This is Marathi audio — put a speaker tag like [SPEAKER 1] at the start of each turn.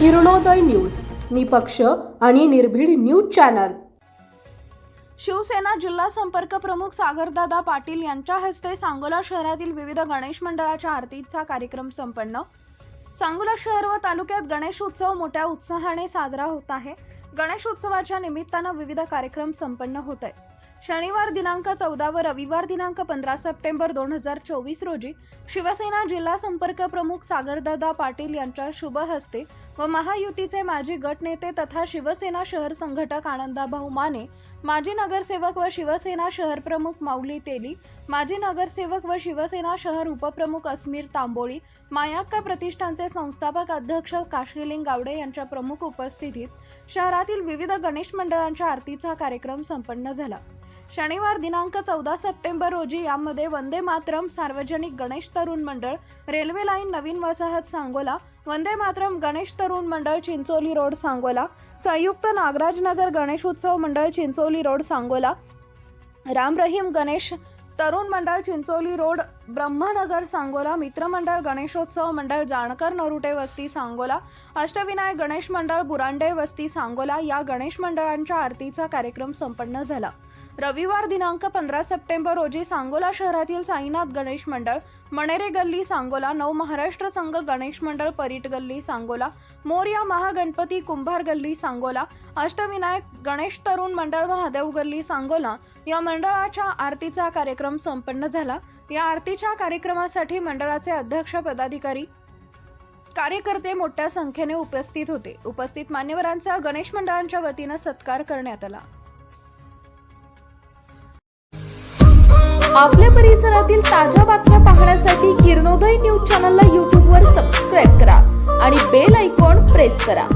[SPEAKER 1] किरणोदय न्यूज निपक्ष आणि निर्भीड न्यूज चॅनल.
[SPEAKER 2] शिवसेना जिल्हा संपर्क प्रमुख सागरदादा पाटील यांच्या हस्ते सांगोला शहरातील विविध गणेश मंडळाच्या आरतीचा कार्यक्रम संपन्न. सांगोला शहर व तालुक्यात गणेश उत्सव मोठ्या उत्साहाने साजरा होत आहे. गणेश उत्सवाच्या निमित्तानं विविध कार्यक्रम संपन्न होत आहेत. शनिवार दिनांक चौदा व रविवार दिनांक पंधरा सप्टेंबर दोन हजार चोवीस रोजी शिवसेना जिल्हा संपर्क प्रमुख सागरदादा पाटील यांच्या शुभ हस्ते व महायुतीचे माजी गटनेते तथा शिवसेना शहर संघटक आनंदाभाऊ माने माजी नगरसेवक व शिवसेना शहर प्रमुख माऊली तेली माजी नगरसेवक व शिवसेना शहर उपप्रमुख अस्मीर तांबोळी मायाक्का प्रतिष्ठानचे संस्थापक अध्यक्ष काश्मीलिंग गावडे यांच्या प्रमुख उपस्थितीत शहरातील विविध गणेश मंडळांच्या आरतीचा कार्यक्रम संपन्न झाला. शनिवार दिनांक चौदा सप्टेंबर रोजी यामध्ये वंदे मातरम सार्वजनिक गणेश तरुण मंडळ रेल्वे लाईन नवीन वसाहत सांगोला वंदे मातरम गणेश तरुण मंडळ चिंचोली रोड सांगोला संयुक्त नागराज नगर गणेश उत्सव मंडळ चिंचोली रोड सांगोला राम रहीम गणेश तरुण मंडळ चिंचोली रोड ब्रह्मनगर सांगोला मित्रमंडळ गणेशोत्सव मंडळ जाणकर नरुटे वस्ती सांगोला अष्टविनायक गणेश मंडळ बुरांडे वस्ती सांगोला या गणेश मंडळांच्या आरतीचा कार्यक्रम संपन्न झाला. रविवार दिनांक पंधरा सप्टेंबर रोजी सांगोला शहरातील साईनाथ गणेश मंडळ मणेरे गल्ली सांगोला नव महाराष्ट्र संघ गणेश मंडळ परीट गल्ली सांगोला मोर्या महागणपती कुंभार गल्ली सांगोला अष्टविनायक गणेश तरुण मंडळ महादेव गल्ली सांगोला या मंडळाच्या आरतीचा कार्यक्रम संपन्न झाला. या आरतीच्या कार्यक्रमासाठी मंडळाचे अध्यक्ष पदाधिकारी कार्यकर्ते मोठ्या संख्येने उपस्थित होते. उपस्थित मान्यवरांचा गणेश मंडळांच्या वतीनं सत्कार करण्यात आला.
[SPEAKER 3] आपल्या परिसरातील ताज्या बातम्या पाहण्यासाठी किरणोदय न्यूज चॅनलला यूट्यूबवर सबस्क्राईब करा आणि बेल ऐकॉन प्रेस करा.